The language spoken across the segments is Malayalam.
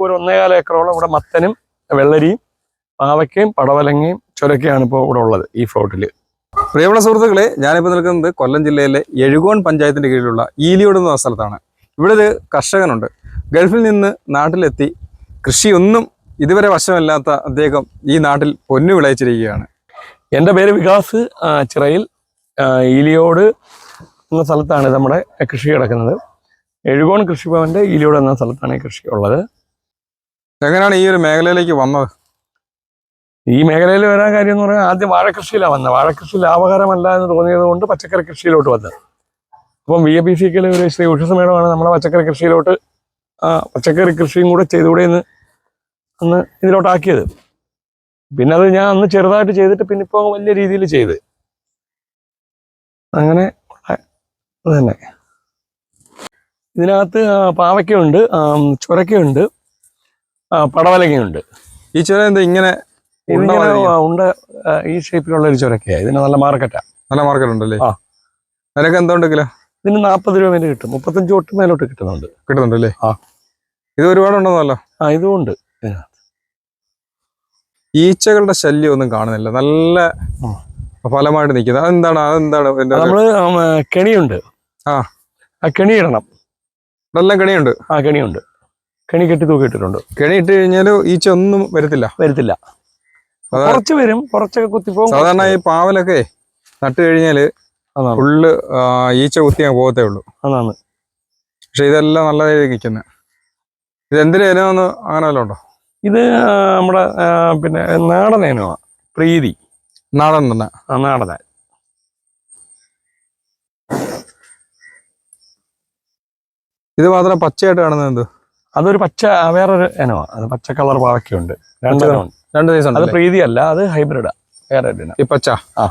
ഇപ്പോൾ ഒരു ഒന്നേകാല ഏക്കറോളം ഇവിടെ മത്തനും വെള്ളരിയും പാവയ്ക്കയും പടവലങ്ങയും ചുരക്കയാണ് ഇപ്പോൾ ഇവിടെ ഉള്ളത് ഈ ഫ്ലോട്ടിൽ പ്രിയമുള്ള സുഹൃത്തുക്കളെ ഞാനിപ്പോൾ നിൽക്കുന്നത് കൊല്ലം ജില്ലയിലെ എഴുകോൺ പഞ്ചായത്തിന്റെ കീഴിലുള്ള ഈലിയോട് എന്ന സ്ഥലത്താണ്. ഇവിടെ ഒരു കർഷകനുണ്ട്. ഗൾഫിൽ നിന്ന് നാട്ടിലെത്തി കൃഷിയൊന്നും ഇതുവരെ വശമല്ലാത്ത അദ്ദേഹം ഈ നാട്ടിൽ പൊന്നു വിളയിച്ചിരിക്കുകയാണ്. എന്റെ പേര് വികാസ് ചിറയിൽ ഈലിയോട് എന്ന സ്ഥലത്താണ് നമ്മുടെ കൃഷി കിടക്കുന്നത്. എഴുകോൺ കൃഷിഭവന്റെ ഈലിയോട് എന്ന സ്ഥലത്താണ് ഈ കൃഷി ഉള്ളത്. എങ്ങനെയാണ് ഈ ഒരു മേഖലയിലേക്ക് വന്നത്? ഈ മേഖലയിൽ വരാൻ കാര്യം എന്ന് പറഞ്ഞാൽ ആദ്യം വാഴക്കൃഷിയിലാണ് വന്നത്. വാഴക്കൃഷി ലാഭകരമല്ല എന്ന് തോന്നിയത് കൊണ്ട് പച്ചക്കറി കൃഷിയിലോട്ട് വന്നത്. അപ്പം വി എ പി സിക്കൽ ഒരു ശ്രീ ഉഷസ് മേഡമാണ് നമ്മളെ പച്ചക്കറി കൃഷിയിലോട്ട് പച്ചക്കറി കൃഷിയും കൂടെ ചെയ്തുകൂടെ എന്ന് അന്ന് ഇതിലോട്ടാക്കിയത് പിന്നെ അത് ഞാൻ അന്ന് ചെറുതായിട്ട് ചെയ്തിട്ട് പിന്നെ ഇപ്പോൾ വലിയ രീതിയിൽ ചെയ്ത്. അങ്ങനെ അത് തന്നെ. ഇതിനകത്ത് പാവയ്ക്കുണ്ട് ചുരക്കുണ്ട് പടവലങ്ങയുണ്ട്. ഈ ചുരം എന്താ ഇങ്ങനെ ഉണ്ട ഈ ഷേപ്പിലുള്ള ഒരു ചുരക്കയാണ് ഇതിന് നല്ല മാർക്കറ്റാ. നല്ല മാർക്കറ്റ് ഉണ്ടല്ലേ ആ. അതിനൊക്കെ എന്തുണ്ട് കിലോ? ഇതിന് നാൽപ്പത് രൂപ മേലെ കിട്ടും. മുപ്പത്തഞ്ച് തൊട്ട് മേലോട്ട് കിട്ടുന്നുണ്ട്. കിട്ടുന്നുണ്ടല്ലേ? ആ. ഇത് ഒരുപാടുണ്ടെന്നല്ലോ ആ ഇതും ഉണ്ട്. ഈച്ചകളുടെ ശല്യം ഒന്നും കാണുന്നില്ല. നല്ല ഫലമായിട്ട് നിൽക്കുന്നത്. അതെന്താണ്? അതെന്താണ് നമ്മൾ കെണിയുണ്ട്. ആ. ആ കെണി ഇടണം നല്ല കെണിയുണ്ട്. ആ കെണിയുണ്ട്. കെണി കെട്ടി തൂക്കിയിട്ടിട്ടുണ്ട് കെണി ഇട്ട് കഴിഞ്ഞാൽ ഈച്ച ഒന്നും വരത്തില്ല. വരത്തില്ല. കുറച്ച് വരും. കുറച്ചൊക്കെ കുത്തിപ്പോകും. സാധാരണ ഈ പാവലൊക്കെ നട്ട് കഴിഞ്ഞാൽ ഫുള്ള് ഈച്ച കുത്തി അങ്ങ് പോകത്തേ ഉള്ളൂ. അതാണ്. പക്ഷെ ഇതെല്ലാം നല്ല രീതിയിൽ നിൽക്കുന്നത് ഇത് എന്തിനു ഇനമെന്ന് അങ്ങനെ വല്ലതും ഉണ്ടോ? ഇത് നമ്മുടെ പിന്നെ നാടൻ ഇനമാ പ്രീതി. നാടൻ തന്നെ. ആ നാടന. ഇത് മാത്രം പച്ചയായിട്ട് കാണുന്നത് എന്ത്? അതൊരു പച്ച വേറൊരു ഇനമാ. അത് പച്ച കളർ പാവയ്ക്കുണ്ട് രണ്ടെണ്ണമുണ്ട് രണ്ട് ദിവസം അത് പ്രീതിയല്ല അത് ഹൈബ്രിഡാ. വേറെ ഈ പച്ച? ആ.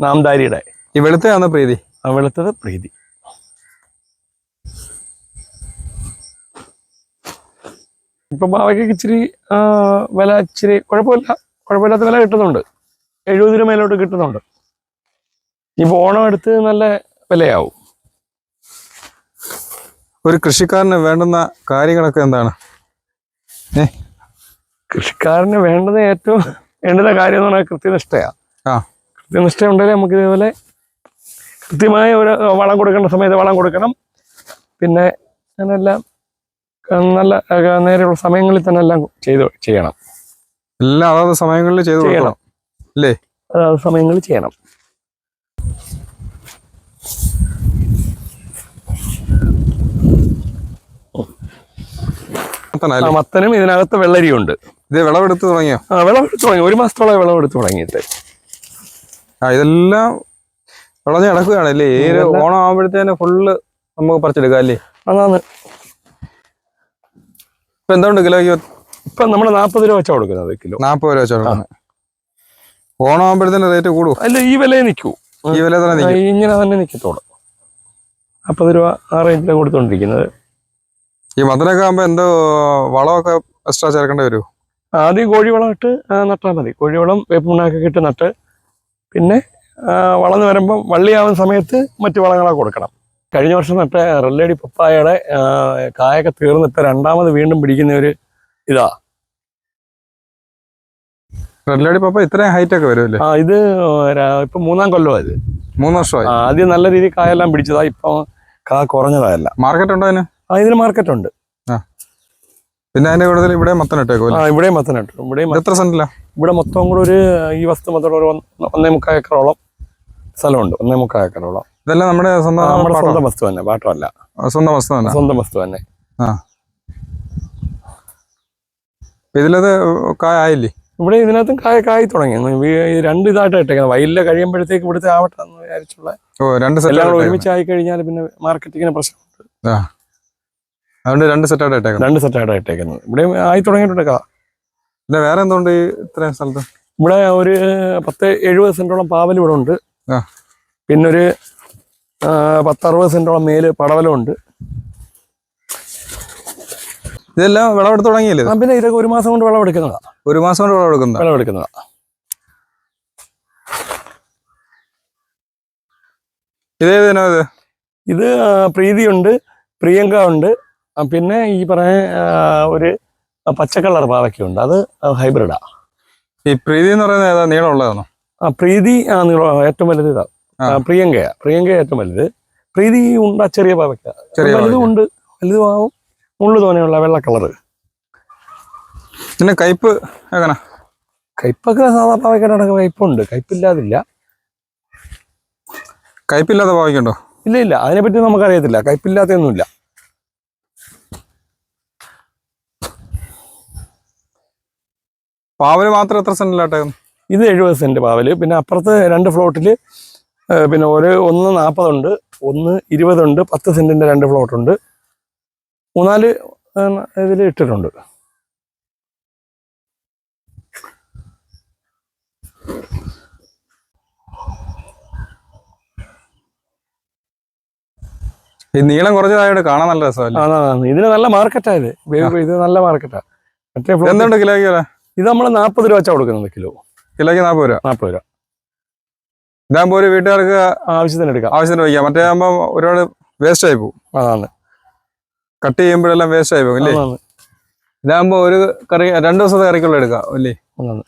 നാംദാരിയുടെ. ഈ വെളുത്തയാണ് പ്രീതി? ആ വെളുത്തത് പ്രീതി. ഇപ്പൊ പാവയ്ക്ക് ഇച്ചിരി വില ഇച്ചിരി കുഴപ്പമില്ല. കുഴപ്പമില്ലാത്ത വില കിട്ടുന്നുണ്ട്. എഴുപത് രൂപ മേലോട്ട് കിട്ടുന്നുണ്ട്. ഇപ്പൊ ഓണം എടുത്ത് നല്ല വിലയാവും. ഒരു കൃഷിക്കാരന് വേണ്ടുന്ന കാര്യങ്ങളൊക്കെ എന്താണ്? കൃഷിക്കാരന് വേണ്ടത് ഏറ്റവും വേണ്ടുന്ന കാര്യം എന്ന് പറഞ്ഞാൽ കൃത്യനിഷ്ഠയാ. ആ. കൃത്യനിഷ്ഠ ഉണ്ടെങ്കിൽ നമുക്ക് ഇതേപോലെ കൃത്യമായ ഒരു വളം കൊടുക്കേണ്ട സമയത്ത് വളം കൊടുക്കണം. പിന്നെ അങ്ങനെല്ലാം നല്ല നേരെയുള്ള സമയങ്ങളിൽ തന്നെ എല്ലാം ചെയ്ത് ചെയ്യണം. എല്ലാം അതാത് സമയങ്ങളിൽ ചെയ്ത് ചെയ്യണം. കൊടുക്കണം അല്ലേ? അതാത് സമയങ്ങളിൽ ചെയ്യണം. മത്തനാ ആ മത്തനും ഇതിനകത്ത് വെള്ളരിയുണ്ട്. ഇത് വിളവെടുത്ത് തുടങ്ങിയോ? ആ വിളവെടുത്ത് തുടങ്ങി. ഒരു മാസത്തോളം വിളവെടുത്ത് തുടങ്ങിയിട്ട്. ആ ഇതെല്ലാം വിളഞ്ഞ് കിടക്കുകയാണ് അല്ലേ? ഈ ഓണം ആകുമ്പോഴത്തേന് ഫുള്ള് നമുക്ക് പറിച്ചെടുക്കാം അല്ലേ? അതാണ്. ഇപ്പൊ എന്തുകൊണ്ട് കിലോയ്ക്ക് ഇപ്പൊ നമ്മൾ നാപ്പത് രൂപ വെച്ചാ കൊടുക്കുന്നത് കിലോ. നാപ്പത് രൂപ വെച്ചാ ഓണം ആകുമ്പോഴത്തേന് റേറ്റ് കൂടും. അല്ല ഈ വിലയെ നിൽക്കൂ. ഈ വില തന്നെ ഇങ്ങനെ തന്നെ നിൽക്കത്തോളൂ. നാപ്പത് രൂപ ആ റേറ്റിലാണ് കൊടുത്തോണ്ടിരിക്കുന്നത്. ഈ മത്തനൊക്കെ ആകുമ്പോ എന്തോ വളമൊക്കെ എക്സ്ട്രാ ചേർക്കേണ്ടി വരുമോ ആദ്യം കോഴിവളം ഇട്ട് നട്ടാൽ മതി. കോഴിവളം വേപ്പുണ്ണാക്കൊക്കെ ഇട്ട് നട്ട് പിന്നെ വളർന്നു വരുമ്പം വള്ളിയാവുന്ന സമയത്ത് മറ്റു വളങ്ങളൊക്കെ കൊടുക്കണം. കഴിഞ്ഞ വർഷം നട്ട റെല്ലടി പപ്പായയുടെ കായൊക്കെ തീർന്ന് ഇപ്പം രണ്ടാമത് വീണ്ടും പിടിക്കുന്ന ഒരു ഇതാ. റെല്ലടി പപ്പ ഇത്രയും ഹൈറ്റ് ഒക്കെ വരുമല്ലേ ആ ഇത് ഇപ്പൊ ഇപ്പം മൂന്നാം കൊല്ലമാണ് ഇത്. മൂന്ന് വർഷമായി. ആദ്യം നല്ല രീതിയിൽ കായെല്ലാം പിടിച്ചതാ ഇപ്പം കാ കുറഞ്ഞതായല്ല മാർക്കറ്റ് ഉണ്ടോ അതിന്? ആ ഇതിന് മാർക്കറ്റ് ഉണ്ട്. പിന്നെ അതിന്റെ കൂടുതൽ ഇവിടെ മത്തൻ ഇട്ടേക്കോ ആ ഇവിടെ ഇവിടെയും മത്തൻ ഇവിടെ എത്ര സെന്റിലാ? ഇവിടെ മൊത്തം കൂടെ ഒരു ഈ വസ്തു മൊത്തം ഒരു ഒന്ന് മുക്കാൽ ഏക്കറോളം സ്ഥലമുണ്ട്. ഒന്നേ മുക്കാൽ ഏക്കറോളം. ഇതെല്ലാം നമ്മുടെ സ്വന്തം നമ്മുടെ സ്വന്തം വസ്തു തന്നെ പാട്ടമല്ല സ്വന്തം വസ്തു തന്നെ. സ്വന്തം വസ്തു തന്നെ. ഇതിലത് കായ ആയില്ലേ? ഇവിടെ ഇതിനകത്തും കായ കായി തുടങ്ങി. രണ്ട് ഇതായിട്ട് ഇട്ടേക്കുന്നത്. വയലിലെ കഴിയുമ്പോഴത്തേക്ക് ഇവിടുത്തെ ആവട്ടെ എന്ന് വിചാരിച്ചുള്ള ഓ രണ്ട് സെറ്റ് എല്ലാം കൂടെ ഒരുമിച്ച് ആയി കഴിഞ്ഞാൽ പിന്നെ മാർക്കറ്റിങ്ങിന് പ്രശ്നം അതുകൊണ്ട് രണ്ട് സെറ്റ് ആയിട്ട് ഇട്ടേക്കണം രണ്ട് സെറ്റായിട്ടാണ് ഇട്ടേക്കുന്നത്. ഇവിടെ ആയി തുടങ്ങിയിട്ടുണ്ട് കഥ പിന്നെ വേറെ എന്തുകൊണ്ട് ഇത്രയും സ്ഥലത്ത്? ഇവിടെ ഒരു പത്ത് എഴുപത് സെന്റോളം പാവൽ ഇവിടെ ഉണ്ട്. പിന്നെ ഒരു പത്തറുപത് സെന്റോളം മേൽ പടവലം ഉണ്ട്. ഇതെല്ലാം വിളവെടുത്ത് തുടങ്ങിയില്ലേ പിന്നെ ഇതൊക്കെ ഒരു മാസം കൊണ്ട് വിളവെടുക്കുന്നതാ. ഒരു മാസം കൊണ്ട് വിളവെടുക്കുന്ന വിളവെടുക്കുന്നതാ. ഇത്? ഇത് പ്രീതിയുണ്ട് പ്രിയങ്ക ഉണ്ട്. പിന്നെ ഈ പറഞ്ഞ ഒരു പച്ചക്കളർ പച്ച കളർ പാവയ്ക്കുണ്ട്. അത് ഹൈബ്രിഡാ. ഈ പ്രീതി എന്ന് പറയുന്നത് ഏതാ? നീളമുള്ളതാണോ ആ പ്രീതി ആ നീളം ഏറ്റവും വലുത് ഇതാ. പ്രിയങ്കയാ. പ്രിയങ്ക ഏറ്റവും വലുത്. പ്രീതി ഉണ്ട് ചെറിയ പാവയ്ക്ക. വലുതും ഉണ്ട്. വലുതുമാവും മുള്ളു തോനെയുള്ള വെള്ള കളർ. പിന്നെ കയ്പ് എങ്ങനെ? കയ്പൊക്കെ സാധാ പാവയ്ക്കയുടെ കയ്പുണ്ട് കയ്പില്ലാതില്ല കയ്പില്ലാതെ പാവയ്ക്കുണ്ടോ? ഇല്ല ഇല്ല. അതിനെപ്പറ്റി നമുക്കറിയത്തില്ല. കയ്പ്പില്ലാത്തൊന്നുമില്ല. പാവൽ മാത്രം എത്ര സെന്റിലാട്ടേക്കുന്നു ഇത് എഴുപത് സെന്റ് പാവൽ. പിന്നെ അപ്പുറത്ത് രണ്ട് ഫ്ലോട്ടിൽ പിന്നെ ഒരു ഒന്ന് നാൽപ്പതുണ്ട് ഒന്ന് ഇരുപതുണ്ട് പത്ത് സെന്റിന്റെ രണ്ട് ഫ്ലോട്ടുണ്ട്. മൂന്നാൽ ഇതിൽ ഇട്ടിട്ടുണ്ട്. ഈ നീളം കുറഞ്ഞതായിട്ട് കാണാൻ നല്ല രസമല്ലേ? ഇതിന് നല്ല മാർക്കറ്റാ ഇത്. നല്ല മാർക്കറ്റാ മറ്റേ എന്തുണ്ട് കിലോ വില? ഇത് നമ്മൾ നാൽപ്പത് രൂപ വെച്ചാ കൊടുക്കുന്നത് കിലോ. കിലോയ്ക്ക് നാൽപ്പത് രൂപ. നാൽപ്പത് രൂപ. ഇതാകുമ്പോൾ ഒരു വീട്ടുകാർക്ക് ആവശ്യത്തിന് എടുക്കാം. ആവശ്യത്തിന് വയ്ക്കാം. മറ്റേ ആകുമ്പോൾ ഒരുപാട് വേസ്റ്റ് ആയി പോകും. അതാണ്. കട്ട് ചെയ്യുമ്പോഴെല്ലാം വേസ്റ്റ് ആയി പോകും അല്ലേ ഇതാകുമ്പോൾ ഒരു കറി രണ്ട് ദിവസത്തെ കറിക്കുള്ള എടുക്കാം അല്ലേ അതാണ്.